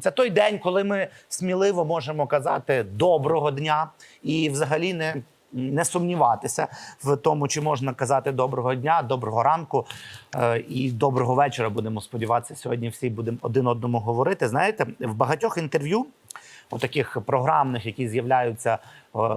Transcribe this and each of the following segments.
Це той день, коли ми сміливо можемо казати доброго дня і взагалі не, не сумніватися в тому, чи можна казати доброго дня, доброго ранку е, і доброго вечора. Будемо сподіватися, сьогодні всі будемо один одному говорити. Знаєте, в багатьох інтерв'ю, у таких програмних, які з'являються е,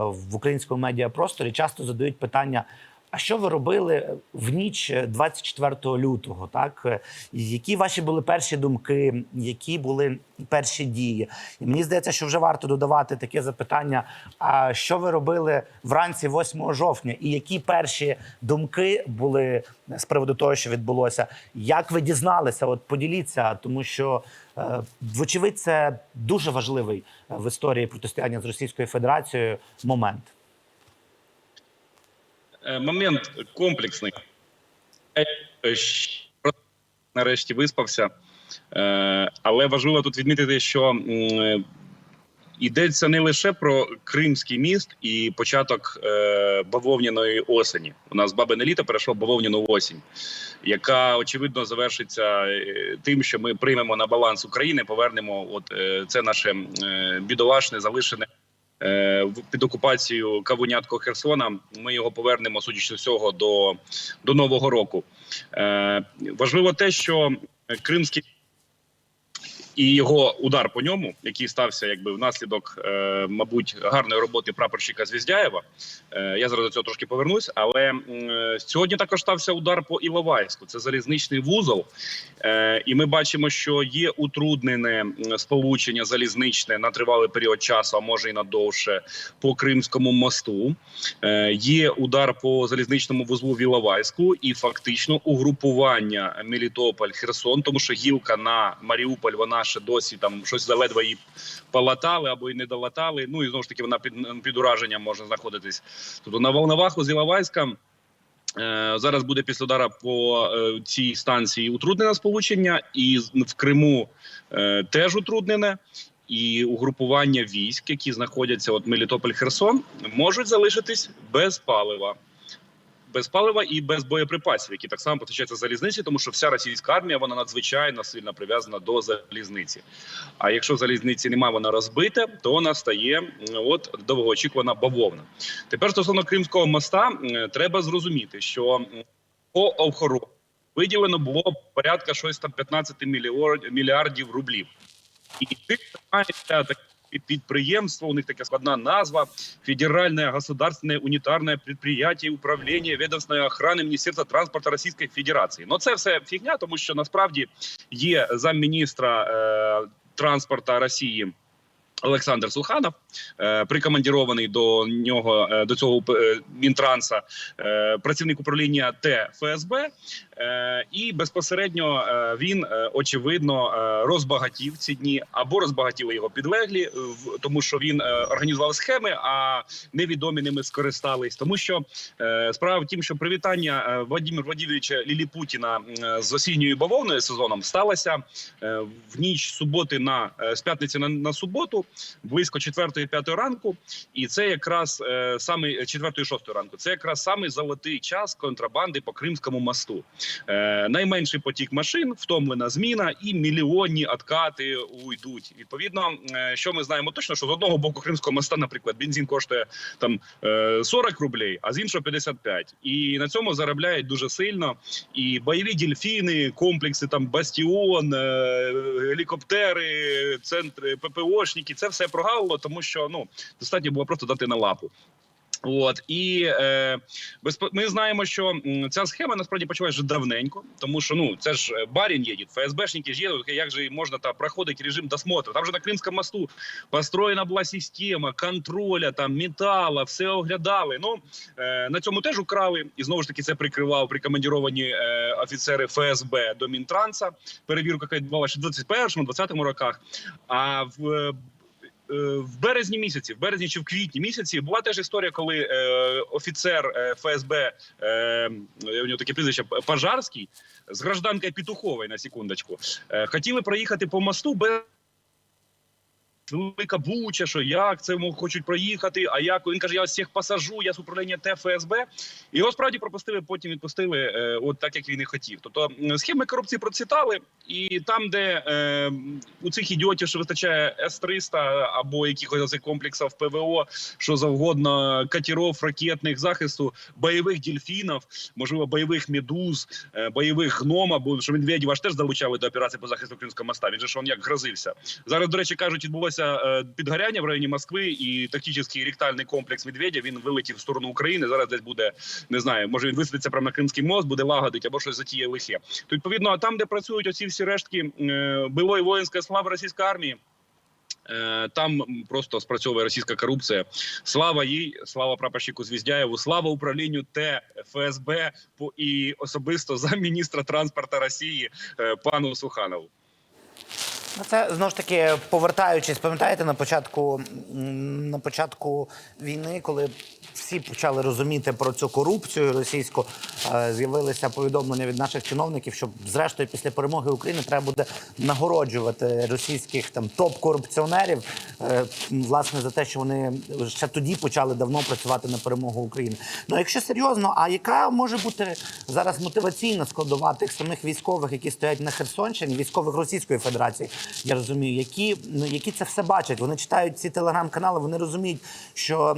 в українському медіапросторі, часто задають питання. А що ви робили в ніч 24 лютого? Так Е, які ваші були перші думки, які були перші дії? І мені здається, що вже варто додавати таке запитання: а що ви робили вранці 8 жовтня? І які перші думки були з приводу того, що відбулося? Як ви дізналися? От поділіться, тому що е, вочевидь, це дуже важливий е, в історії протистояння з Російською Федерацією момент. Е, Момент комплексний. Е, щ- Нарешті виспався. Е, Але важливо тут відмітити, що йдеться не лише про Кримський міст і початок е, бавовняної осені. У нас бабине літо перейшло бавовняну осінь, яка очевидно завершиться е, тим, що ми приймемо на баланс України, повернемо от е, це наше е, бідолашне, залишене е, під окупацією Кавунятко Херсона. Ми його повернемо, судячи всього, до, до нового року. Е, важливо те, що Кримський і його удар по ньому, який стався якби внаслідок, е, мабуть, гарної роботи прапорщика Звіздяєва. Е, я зараз до цього трошки повернусь. Але е, сьогодні також стався удар по Іловайську. Це залізничний вузол. І ми бачимо, що є утруднене сполучення залізничне на тривалий період часу, а може і на довше, по Кримському мосту. Є удар по залізничному вузлу в Іловайську і фактично угрупування Мелітополь Херсон, тому що гілка на Маріуполь вона ще досі там щось заледве її полатали або й не долатали. Ну і знову ж таки вона під, під ураженням може знаходитись. Тобто на Волноваху з Іловайська. Е, Зараз буде після удара по е, цій станції утруднене сполучення, і в Криму е, теж утруднене. І угрупування військ, які знаходяться от Мелітополь Херсон, можуть залишитись без палива. Без палива і без боєприпасів, які так само постачаються залізниці, тому що вся російська армія вона надзвичайно сильно прив'язана до залізниці. А якщо залізниці немає, вона розбита, то вона стає от довгоочікувана бавовна. Тепер стосовно Кримського моста, треба зрозуміти, що по охороні виділено було порядка щось там 15 мільярдів рублів. І тим займається таке підприємство, у них така складна назва Федеральное государственное унитарное предприятие управління ведомственної охорони Міністерства транспорту Російської Федерації. Ну це все фігня, тому що насправді є замміністра е, транспорту Росії. Олександр Суханов, е, прикомандірований до нього е, до цього е, мінтранса, працівник управління Т ФСБ, і безпосередньо е, він е, очевидно е, розбагатів ці дні або розбагатіли його підлеглі, е, тому що він е, організував схеми, а невідомі ними скористались. Тому що е, справа в тім, що привітання е, Владимира Владимировича Ліліпутіна е, з осінньою бавовною сезоном сталося е, в ніч суботи на е, з п'ятниці на, на суботу, близько 4-5 ранку, і це якраз е, саме 4-6 ранку. Це якраз самий золотий час контрабанди по Кримському мосту. Е, найменший потік машин, втомлена зміна, і мільйонні откати уйдуть. Відповідно, е, що ми знаємо точно, що з одного боку Кримського моста, наприклад, бензин коштує там е, 40 рублей, а з іншого 55. І на цьому заробляють дуже сильно. І бойові дельфіни, комплекси там Бастіон, е, гелікоптери, центри ППОшники. Це все прогавило, тому що ну достатньо було просто дати на лапу. От і е, ми знаємо, що ця схема насправді почалась вже давненько, тому що ну це ж е, барін їде, ФСБшники ж їдуть, як же можна там проходить режим досмотру. Там же на Кримському мосту построєна була система контроля, там метала, все оглядали. Ну е, на цьому теж украли, і знову ж таки це прикривав прикомандіровані е, офіцери ФСБ до Мінтранса. Перевірка яка відбувалася ще в 21-20 роках. А в е, в березні місяці, в березні чи в квітні місяці була теж історія, коли е, офіцер е, ФСБ, е, у нього таке прізвище Пожарський, з гражданкою Петухової на секундочку, е, хотіли проїхати по мосту без велика буча, що як це хочуть проїхати, а як він каже, я всіх посажу, я з управління ТФСБ. І його справді пропустили, потім відпустили, е, от так як він і хотів. Тобто схеми корупції процвітали, і там, де е, у цих ідіотів, що вистачає С-300 або якихось комплексів ПВО, що завгодно, катеров, ракетних захисту, бойових дельфінів, можливо, бойових медуз, е, бойових гнома, бо що Медведєва ж теж залучали до операції по захисту Кримського моста. Він же ж он як грозився. Зараз, до речі, кажуть, відбулося е, підгоряння в районі Москви, і тактичний ректальний комплекс Медведя він вилетів в сторону України. Зараз десь буде не знаю, може він висадиться прямо на Кримський мост, буде лагодить або щось затіє лихе. То відповідно, там, де працюють оці всі рештки е, былої воїнської слави російської армії. е, Там просто спрацьовує російська корупція. Слава їй, слава прапорщику Звіздяєву, слава управлінню ТФСБ по- і особисто за міністра транспорту Росії пану Суханову. Ну, Це знову ж таки повертаючись, пам'ятаєте, на початку на початку війни, коли всі почали розуміти про цю корупцію російську, е, з'явилися повідомлення від наших чиновників, що зрештою після перемоги України треба буде нагороджувати російських там топ-корупціонерів, е, власне, за те, що вони ще тоді почали давно працювати на перемогу України. Ну, якщо серйозно, а яка може бути зараз мотиваційна складова тих самих військових, які стоять на Херсонщині, військових Російської Федерації, я розумію, які, ну, які це все бачать. Вони читають ці телеграм-канали, вони розуміють, що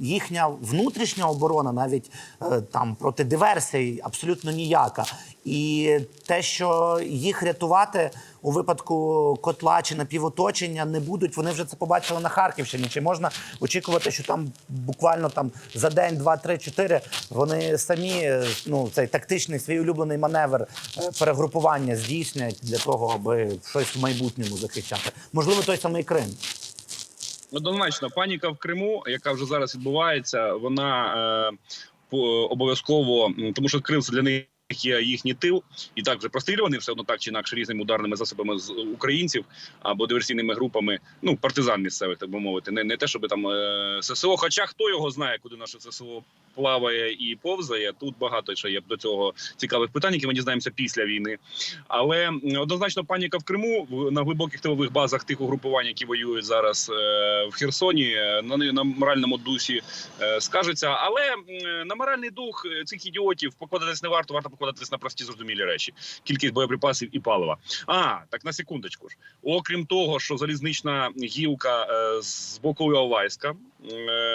їхня внутрішня оборона, навіть е, там проти диверсій, абсолютно ніяка. І те, що їх рятувати у випадку котла чи напівоточення не будуть, вони вже це побачили на Харківщині. Чи можна очікувати, що там буквально там за день, два, три, чотири вони самі ну цей тактичний свій улюблений маневр е, перегрупування здійснять для того, аби щось в майбутньому захищати? Можливо, той самий Крим. Однозначно, паніка в Криму, яка вже зараз відбувається, вона е, обов'язково, тому що Крим це для них. Є їхній тил, і так вже прострілюваний все одно так чи інакше різними ударними засобами з українців або диверсійними групами, ну партизан місцевих, так би мовити, не, не те, щоб там е, ССО. Хоча хто його знає, куди наше ССО плаває і повзає. Тут багато ще є до цього цікавих питань, які ми дізнаємося після війни. Але однозначно паніка в Криму на глибоких тилових базах тих угрупувань, які воюють зараз е, в Херсоні, е, на, на моральному дусі е, скажеться. Але на моральний дух цих ідіотів покладатись не варто, варто покладатись на прості зрозумілі речі: кількість боєприпасів і палива. А так на секундочку ж, окрім того, що залізнична гілка з боку Іловайська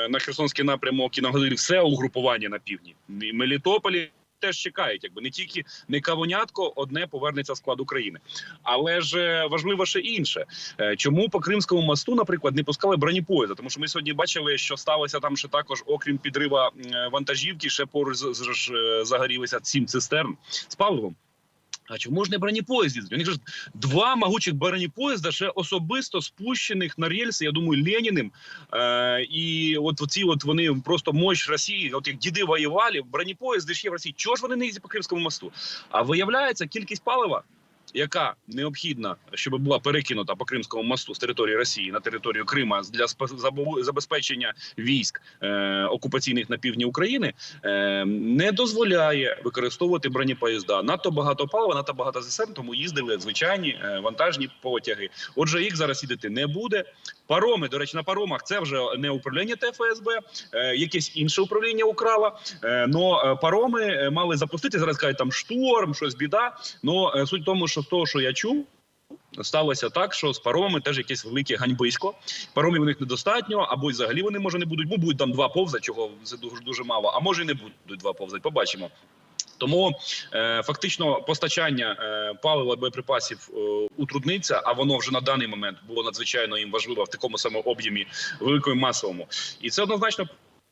на Херсонський напрямок і нагодили все угрупування на півдні І Мелітополі. Теж чекають, якби не тільки не кавонятко, одне повернеться в склад України. Але ж е, важливо ще інше. Е, Чому по Кримському мосту, наприклад, не пускали бронепоїзда? Тому що ми сьогодні бачили, що сталося там ще також, окрім підрива е, вантажівки, ще поруч е, загорілися сім цистерн з паливом. А чому ж не бронепоїзд їздить? Ж два могучих бронепоїзда ще особисто спущених на рельси, я думаю, Леніним. Е, і от ці от вони просто мощь Росії, от як діди воювали, бронепоїзди ще в Росії. Чого ж вони не їздять по Кримському мосту? А виявляється, кількість палива, яка необхідна, щоб була перекинута по Кримському мосту з території Росії на територію Крима для забезпечення військ е, окупаційних на півдні України, е, не дозволяє використовувати бронепоїзда. Надто багато палива, надто багато ЗСМ, тому їздили звичайні е, вантажні потяги. Отже, їх зараз їдити не буде. Пароми, до речі, на паромах це вже не управління ТФСБ, е, якесь інше управління украло. Е, но е, пароми мали запустити. Зараз кажуть, там шторм, щось біда. Но суть в тому, що того, що я чув. Сталося так, що з паромами теж якесь велике ганьбисько. Паромів у них недостатньо, або взагалі вони може не будуть. Бо будуть там два повзати, чого це дуже дуже мало. А може і не будуть два повзати. Побачимо. Тому е, фактично постачання е, палива боєприпасів е, утрудниться, а воно вже на даний момент було надзвичайно їм важливо в такому самому об'ємі великому масовому, і це однозначно.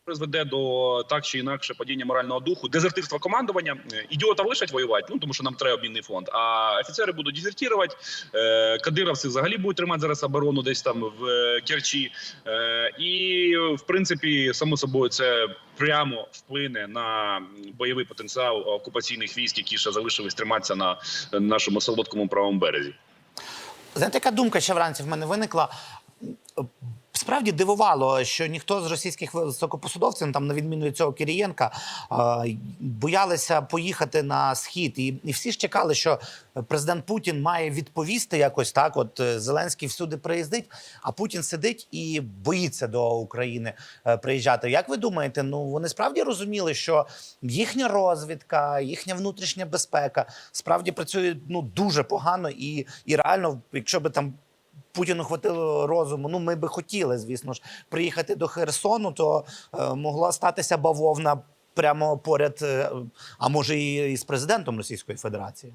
Призведе до так чи інакше падіння морального духу, дезертирства командування. Е, Ідіотам лишать воювати, ну тому що нам треба обмінний фонд. А офіцери будуть дезертирувати. Е, кадировці взагалі будуть тримати зараз оборону десь там в е, Керчі. І в принципі, само собою, це прямо вплине на бойовий потенціал окупаційних військ, які ще залишились триматися на нашому солодкому правому березі. Знаєте, яка думка ще вранці в мене виникла? Справді дивувало, що ніхто з російських високопосадовців, там на відміну від цього Кирієнка, боялися поїхати на схід, і, і всі ж чекали, що президент Путін має відповісти якось так. От е, Зеленський всюди приїздить, а Путін сидить і боїться до України е, приїжджати. Як ви думаєте, ну вони справді розуміли, що їхня розвідка, їхня внутрішня безпека справді працює ну дуже погано, і, і реально, якщо би там. Путіну хватило розуму. Ну, ми би хотіли, звісно ж, приїхати до Херсону, то е, могла статися бавовна прямо поряд, е, а може, і, з президентом Російської Федерації.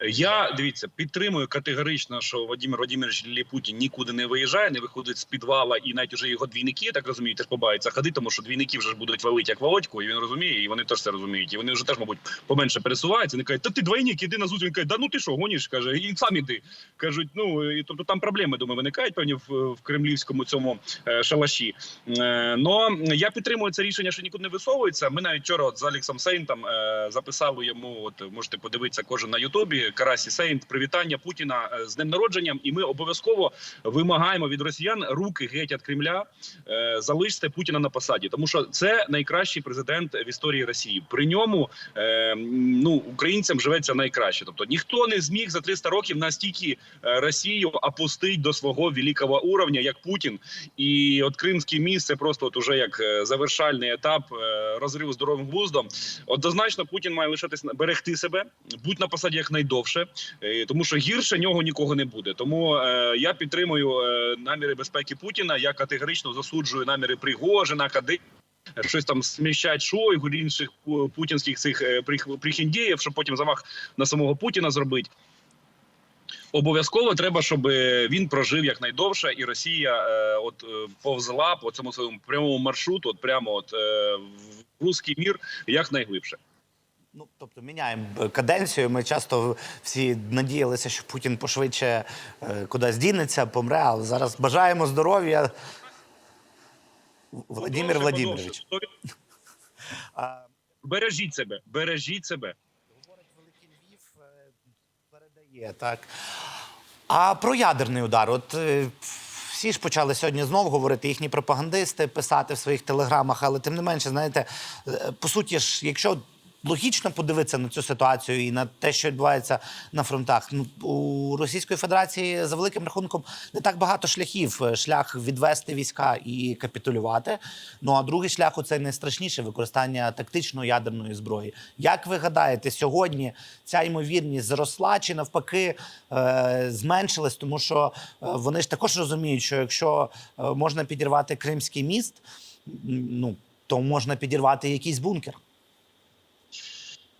Я дивіться, підтримую категорично, що Владимир Владимирович Лі нікуди не виїжджає, не виходить з підвала, і навіть уже його двійники, я так розумію, теж побаються ходити, тому що двійники вже ж будуть валити як Володьку, і він розуміє, і вони теж це розуміють. І вони вже теж, мабуть, поменше пересуваються. Вони кажуть, та ти двойник, іди на зустріч. Він каже, да ну ти що, гониш? каже, і сам іди. Кажуть, ну і тобто там проблеми думаю, виникають певні в, в кремлівському цьому е, шалаші. Е, но я підтримую це рішення, що нікуди не висовується. Ми навіть вчора от з Алексом Сейнтом е, записали йому. От можете подивитися кожен на Ютубі. Карасі Сейнт, привітання Путіна е, з днем народженням. І ми обов'язково вимагаємо від росіян руки геть від Кремля. Е, залиште Путіна на посаді, тому що це найкращий президент в історії Росії. При ньому е, ну українцям живеться найкраще. Тобто ніхто не зміг за 300 років настільки Росію опустить до свого великого уровня, як Путін. І от Кримський міст це просто от уже як завершальний етап розриву здоровим глуздом. Однозначно, Путін має лишатись берегти себе, будь на посаді якнайдовше, е, тому що гірше нього нікого не буде. Тому е, я підтримую е, наміри безпеки Путіна. Я категорично засуджую наміри Пригожина, Кади. Щось там сміщать Шойгу, інших путінських цих прих- прихіндіїв, щоб потім замах на самого Путіна зробити. Обов'язково треба, щоб він прожив якнайдовше, і Росія е, от повзла по цьому своєму прямому маршруту, от прямо от е, в руський мір якнайглибше. Ну, тобто міняємо каденцію. Ми часто всі надіялися, що Путін пошвидше е, кудись дінеться, помре, але зараз бажаємо здоров'я. Владимир Владимирович. Бережіть себе, бережіть себе. Говорить Великий Львів, е, передає так. А про ядерний удар. От е, всі ж почали сьогодні знову говорити, їхні пропагандисти писати в своїх телеграмах, але тим не менше, знаєте, по суті ж, якщо логічно подивитися на цю ситуацію і на те, що відбувається на фронтах, ну у Російської Федерації за великим рахунком не так багато шляхів. Шлях відвести війська і капітулювати. Ну а другий шлях це найстрашніше використання тактичної ядерної зброї. Як ви гадаєте, сьогодні ця ймовірність зросла чи навпаки е, зменшилась, тому що е, вони ж також розуміють, що якщо е, можна підірвати Кримський міст, ну то можна підірвати якийсь бункер.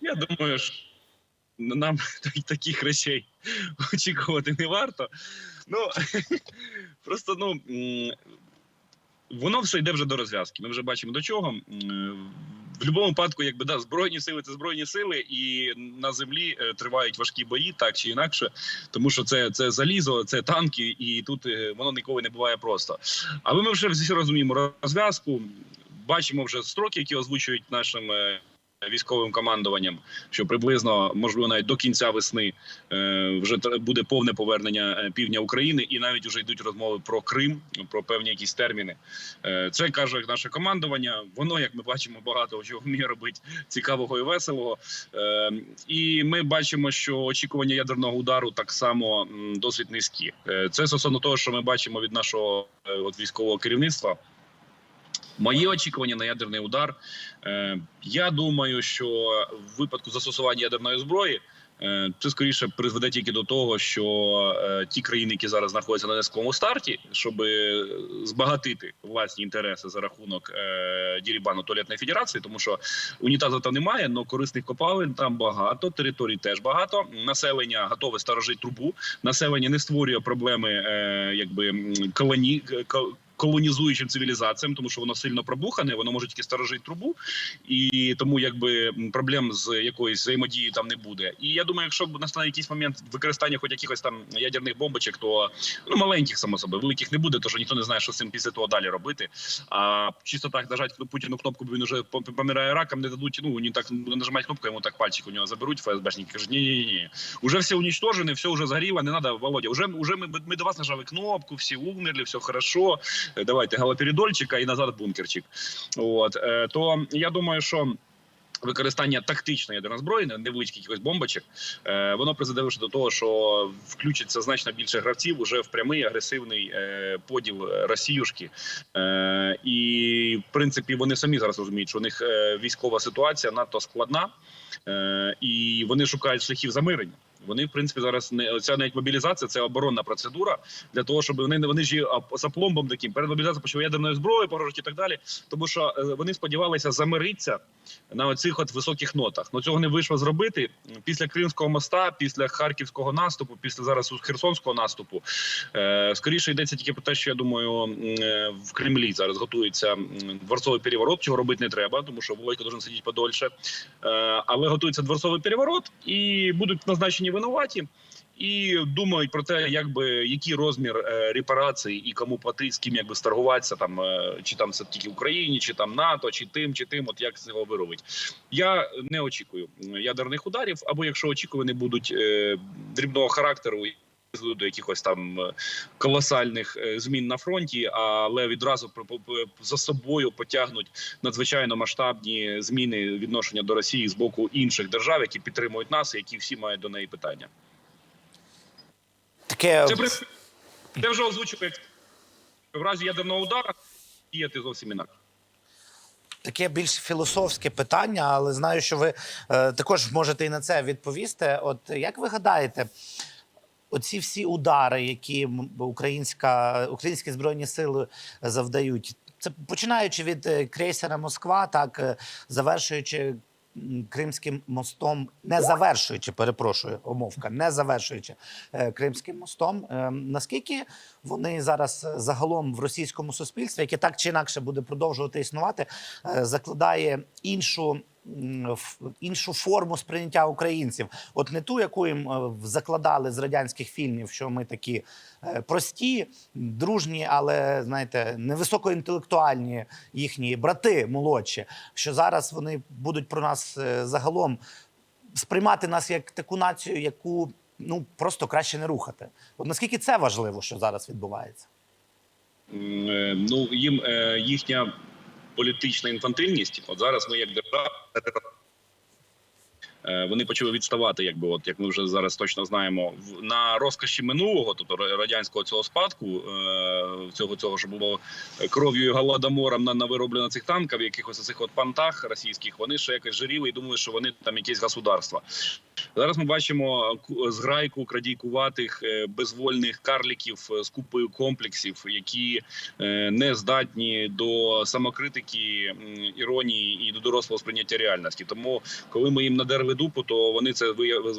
Я думаю, що нам таких речей очікувати не варто. Ну просто ну. Воно все йде вже до розв'язки. Ми вже бачимо до чого. В будь-якому випадку, якби да, збройні сили це збройні сили, і на землі е, тривають важкі бої, так чи інакше, тому що це, це залізо, це танки, і тут е, воно ніколи не буває просто. Але ми вже всі розуміємо розв'язку, бачимо вже строки, які озвучують нашим е, військовим командуванням, що приблизно можливо навіть до кінця весни е, вже буде повне повернення е, півдня України, і навіть вже йдуть розмови про Крим, про певні якісь терміни. Е, Це каже наше командування. Воно, як ми бачимо, багато чого вміє робити цікавого і веселого. І ми бачимо, що очікування ядерного удару так само досить низькі. Це стосовно того, що ми бачимо від нашого от військового керівництва. Мої очікування на ядерний удар. Е, я думаю, що в випадку застосування ядерної зброї е, це скоріше призведе тільки до того, що е, ті країни, які зараз знаходяться на низькому старті, щоб збагатити власні інтереси за рахунок дірібану туалетної федерації, тому що унітазу там немає, але корисних копалин там багато, територій теж багато. Населення готове сторожити трубу. Населення не створює проблеми, якби колоні. Кол- колонізуючим цивілізаціям, тому що воно сильно пробухане, воно може тільки сторожити трубу, і тому якби проблем з якоюсь взаємодією там не буде. І я думаю, якщо б настане якийсь момент використання хоч якихось там ядерних бомбочок, то ну маленьких само собою, великих не буде, що ніхто не знає, що з цим після того далі робити. А чисто так нажати Путіну кнопку, бо він уже помирає раком, не дадуть. Ну він так буде нажимати кнопку, йому так пальчик у нього заберуть. ФСБшники кажуть, ні, ні, ні, уже все уничтожено, все уже загоріло, не треба, Володя. Уже уже ми, ми до вас нажали кнопку, всі умерли, все хорошо. Е, Давайте галоперидольчика і назад бункерчик. От е, то я думаю, що. Використання тактичної ядерної зброї, невеличких якихось бомбочок, е, воно призведе до того, що включиться значно більше гравців уже в прямий агресивний поділ Росіюшки. І в принципі вони самі зараз розуміють, що у них військова ситуація надто складна, і вони шукають шляхів замирення. Вони, в принципі, зараз не ця навіть мобілізація, це оборонна процедура для того, щоб вони вони ж за пломбом таким перед мобілізацією почали ядерною зброєю погрожувати і так далі. Тому що е, вони сподівалися замиритися на оцих от високих нотах. Ну цього не вийшло зробити після Кримського моста, після харківського наступу, після зараз Херсонського наступу. Е, скоріше йдеться тільки про те, що я думаю, е, в Кремлі зараз готується дворцовий переворот. Чого робити не треба, тому що Володько должен сидіти подольше. Але готується дворцовий переворот, і будуть назначені винуваті. І думають про те, як би який розмір е, репарацій і кому платити, з ким якби старгуватися, там е, чи там це тільки Україні, чи там НАТО, чи тим, чи тим, от як з цього виробить. Я не очікую ядерних ударів, або якщо очікувані будуть е, дрібного характеру. До якихось там е, колосальних е, змін на фронті, але відразу за собою потягнуть надзвичайно масштабні зміни відношення до Росії з боку інших держав, які підтримують нас, і які всі мають до неї питання. Таке Це при це вже озвучив як в разі ядерного удару діяти зовсім інакше. таке більш філософське питання, але знаю, що ви е, також можете і на це відповісти. От як ви гадаєте, оці всі удари, які українська, українські збройні сили завдають, це починаючи від е, крейсера Москва, так е, завершуючи. Кримським мостом, не завершуючи, перепрошую, умовка, не завершуючи е, Кримським мостом. Е, наскільки вони зараз загалом в російському суспільстві, яке так чи інакше буде продовжувати існувати, закладає іншу. Іншу форму сприйняття українців, от не ту, яку їм е, закладали з радянських фільмів, що ми такі е, прості, дружні, але знаєте, невисокоінтелектуальні їхні брати молодші. Що зараз вони будуть про нас е, загалом сприймати нас як таку націю, яку ну просто краще не рухати. От наскільки це важливо, що зараз відбувається? Ну їм їхня політична інфантильність. От зараз ми як держава. Е, Вони почали відставати, якби от як ми вже зараз точно знаємо, на розкоші минулого, тобто радянського цього спадку, е, цього цього що було кров'ю і голодомором на, на вироблено цих танків, якихось цих от пантах російських. Вони ще якось жиріли і думали, що вони там якесь государство. Зараз ми бачимо ку- зграйку крадійкуватих е, безвольних карліків е, з купою комплексів, які е, не здатні до самокритики, іронії і до дорослого сприйняття реальності. Тому, коли ми їм надерли дупу, то вони це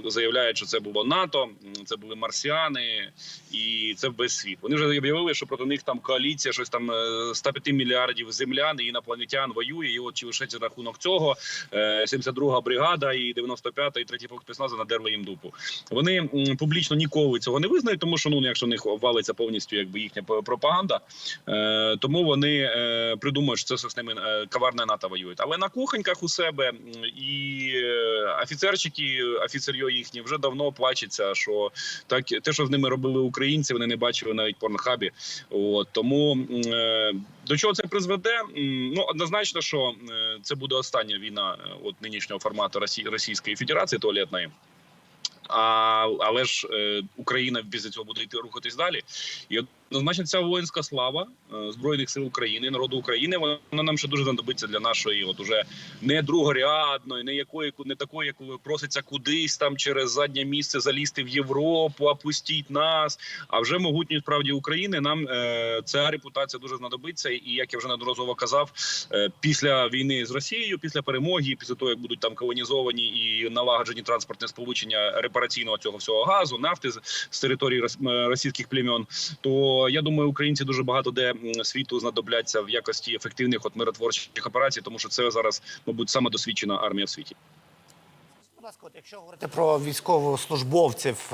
заявляють, що це було НАТО, це були марсіани, і це весь світ. Вони вже об'явили, що проти них там коаліція, щось там е, 105 мільярдів землян і інопланетян воює. І от чи лише за рахунок цього е, 72-га бригада і 95-та, і третій полк спецназу надерли їм дупу. Вони публічно ніколи цього не визнають, тому що ну якщо в них валиться повністю якби їхня пропаганда, е, тому вони е, придумають, що це з ними е, НАТО воює. Але на кухоньках у себе і е, офіцерчики, офіцерьо їхні вже давно плачеться, що так те, що з ними робили українці, вони не бачили навіть в порнохабі. От тому е, до чого це призведе? Ну однозначно, що е, це буде остання війна е, от нинішнього формату Російської Федерації туалетної. А, але ж Україна після цього буде йти рухатись далі. І однозначно ця воїнська слава е, збройних сил України, народу України, вона нам ще дуже знадобиться для нашої, от уже не другорядної, не якої не такої, яку проситься кудись там через заднє місце залізти в Європу, опустіть нас. А вже могутньої справді України нам е, ця репутація дуже знадобиться. І як я вже неодноразово казав, е, після війни з Росією, після перемоги, після того як будуть там колонізовані і налагоджені транспортне сполучення репараційного цього всього газу, нафти з, з території російських племін, то я думаю, українці дуже багато де світу знадобляться в якості ефективних от миротворчих операцій, тому що це зараз, мабуть, саме досвідчена армія в світі. Будь ласка, от якщо говорити про військовослужбовців,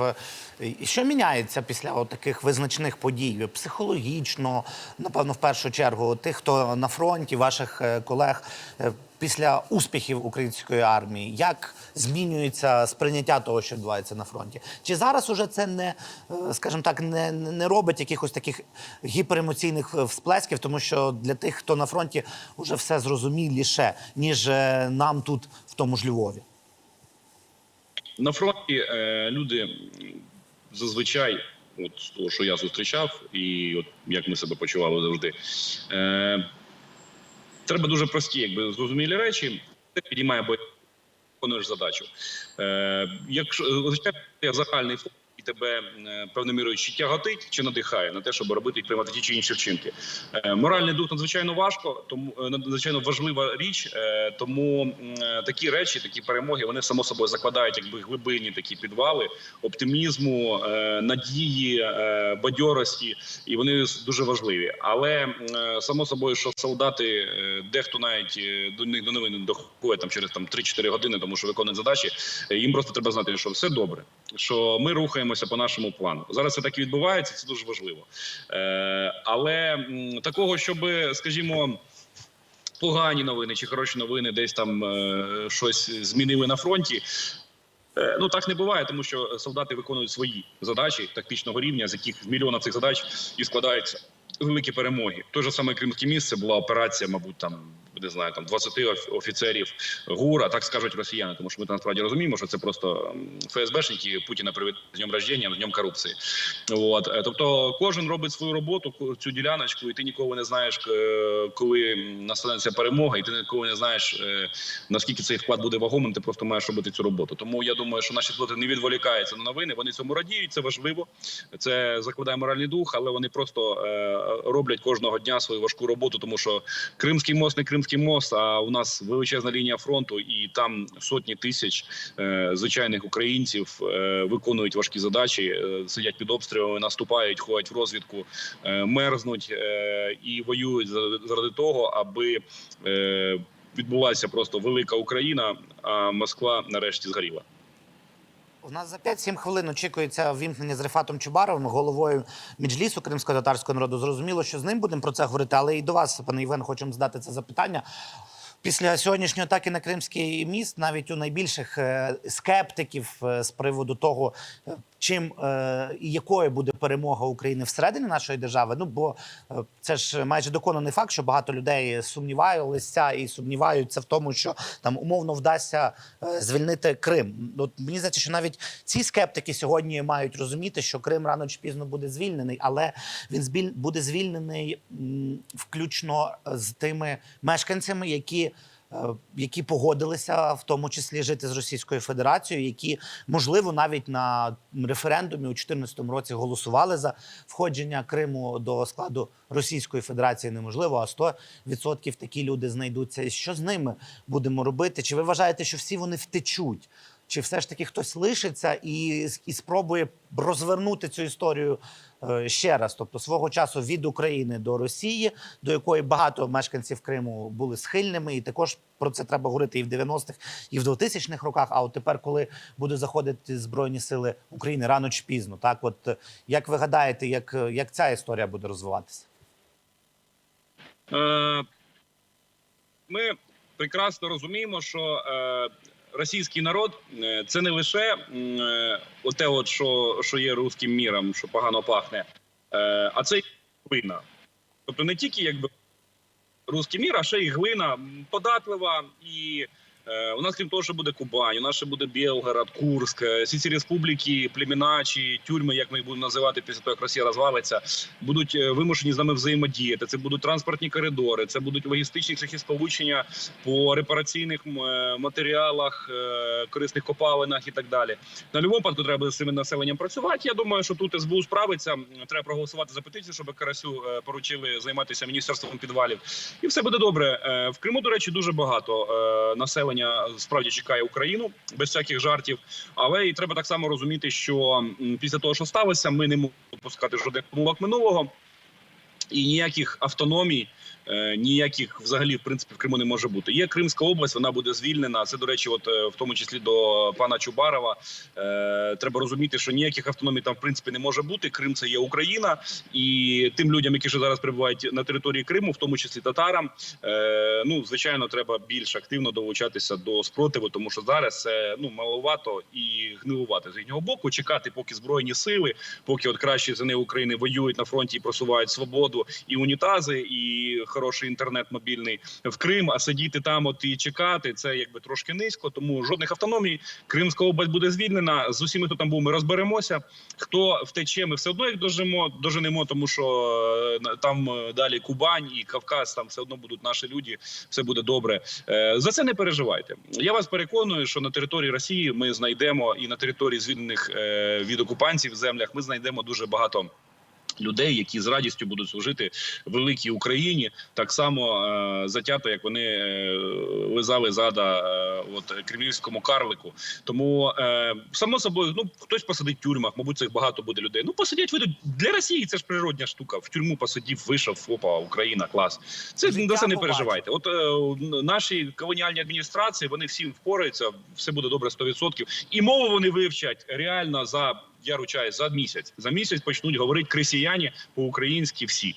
е, що міняється після таких визначних подій? Психологічно, напевно, в першу чергу, тих, хто на фронті, ваших е, колег, е, після успіхів української армії, як змінюється сприйняття того, що відбувається на фронті? Чи зараз уже це не, скажімо так, не, не робить якихось таких гіперемоційних всплесків, тому що для тих, хто на фронті, вже все зрозуміліше, ніж нам тут в тому ж Львові? На фронті е, люди зазвичай, от з того, що я зустрічав, і от як ми себе почували завжди, е, треба дуже прості, якби зрозумілі речі. Це підіймає бо виконуєш задачу. Е, якщо звичайно загальний фон і тебе е, певною мірою чи тяготить, чи надихає на те, щоб робити і приймати ті чи інші вчинки. Е, моральний дух надзвичайно важко, тому е, надзвичайно важлива річ. Тому такі речі, такі перемоги, вони само собою закладають якби глибинні такі підвали оптимізму, надії, бадьорості, і вони дуже важливі. Але само собою, що солдати, дехто навіть до них до новини доходить там через там 3-4 години, тому що виконують задачі. Їм просто треба знати, що все добре, що ми рухаємося по нашому плану. Зараз це так і відбувається. Це дуже важливо. Е, але такого, щоб, скажімо. Погані новини чи хороші новини, десь там е, щось змінили на фронті. Е, Ну так не буває, тому що солдати виконують свої задачі тактичного рівня, з яких з мільйона цих задач і складаються великі перемоги. Той же саме Кримське місце була операція, мабуть, там не знаю, там 20 оф- офіцерів ГУР, а так скажуть росіяни, тому що ми насправді розуміємо, що це просто ФСБшники Путіна привітали з днем рождення, з днем корупції. От е, тобто, кожен робить свою роботу, цю діляночку, і ти ніколи не знаєш, е, коли настанеться перемога, і ти ніколи не знаєш е, наскільки цей вклад буде вагомим. Ти просто маєш робити цю роботу. Тому я думаю, що наші солдати не відволікаються на новини. Вони цьому радіють. Це важливо. Це закладає моральний дух, але вони просто роблять кожного дня свою важку роботу, тому що Кримський мост не Кримський мост. А у нас величезна лінія фронту, і там сотні тисяч е, звичайних українців е, виконують важкі задачі, е, сидять під обстрілами, наступають, ходять в розвідку, мерзнуть і воюють заради того, аби відбулася просто велика Україна, а Москва нарешті згоріла. У нас за 5-7 хвилин очікується вімкнення з Рефатом Чубаровим, головою Міжлісу кримсько-татарського народу. Зрозуміло, що з ним будемо про це говорити, але і до вас, пане Євген, хочемо здати це запитання. Після сьогоднішньої атаки на Кримський міст, навіть у найбільших е, скептиків е, з приводу того, чим е, якою буде перемога України всередині нашої держави. Ну бо е, це ж майже доконаний факт, що багато людей сумнівалися і сумніваються в тому, що там умовно вдасться е, звільнити Крим. От мені здається, що навіть ці скептики сьогодні мають розуміти, що Крим рано чи пізно буде звільнений, але він збіль- буде звільнений м, включно з тими мешканцями, які. Е, Які погодилися в тому числі жити з Російською Федерацією, які можливо навіть на референдумі у 2014 році голосували за входження Криму до складу Російської Федерації неможливо, а 100% такі люди знайдуться. І що з ними будемо робити? Чи ви вважаєте, що всі вони втечуть? Чи все ж таки хтось лишиться і, і спробує розвернути цю історію е, ще раз? Тобто свого часу від України до Росії, до якої багато мешканців Криму були схильними, і також про це треба говорити і в 90-х, і в 2000-х роках. А от тепер, коли будуть заходити збройні сили України рано чи пізно, так от е, як ви гадаєте, як, е, як ця історія буде розвиватися? Ми прекрасно розуміємо, що російський народ е, це не лише е, оте, от, що, що є руським міром, що погано пахне, е, а це й глина. Тобто не тільки якби руський мір, а ще й глина податлива і. Е, У нас крім того, що буде Кубань, у нас ще буде Білгород, Курськ, е, всі ці республіки, племена чи тюрми, як ми їх будемо називати після того, як Росія розвалиться, будуть е, вимушені з нами взаємодіяти. Це будуть транспортні коридори, це будуть логістичні шляхи сполучення по репараційних матеріалах, корисних копалинах і так далі. На будь-якому випадку треба буде з цим населенням працювати. Я думаю, що тут СБУ справиться. Треба проголосувати за петицію, щоб Карасю поручили займатися міністерством підвалів, і все буде добре. В Криму, до речі, дуже багато населення командування справді чекає Україну без всяких жартів. Але і треба так само розуміти, що після того, що сталося, ми не можемо допускати жодних помилок минулого. І ніяких автономій, ніяких взагалі в принципі в Криму не може бути. Є Кримська область, вона буде звільнена. Це до речі, от е, в тому числі до пана Чубарова. Е, треба розуміти, що ніяких автономій там в принципі не може бути. Крим це є Україна, і тим людям, які ще зараз перебувають на території Криму, в тому числі татарам, е, ну звичайно, треба більш активно долучатися до спротиву, тому що зараз це ну маловато і гнилувати з їхнього боку. Чекати, поки збройні сили, поки от кращі сини України воюють на фронті і просувають свободу і унітази, і хороший інтернет мобільний в Крим. А сидіти там, от і чекати, це якби трошки низько. Тому жодних автономій. Кримська область буде звільнена. З усіми, хто там був, ми розберемося. Хто втече, ми все одно їх дожимо, доженемо, тому що е, там е, далі Кубань і Кавказ, там все одно будуть наші люди. Все буде добре. Е, За це не переживайте. Я вас переконую, що на території Росії ми знайдемо і на території звільнених від окупантів землях ми знайдемо дуже багато. Людей, які з радістю будуть служити великій Україні, так само е, затято, як вони е, лизали зада е, от кремлівському карлику. Тому е, само собою, ну хтось посадить в тюрмах, мабуть, цих багато буде людей. Ну посидять вийдуть для Росії. Це ж природня штука. В тюрму посидів, вийшов, опа, Україна, клас. Це за це не переживайте. От е, наші колоніальні адміністрації вони всім впораються, все буде добре 100%. І мову вони вивчать реально за. Я ручаюсь за місяць. За місяць почнуть говорити кресіяні по-українськи всі.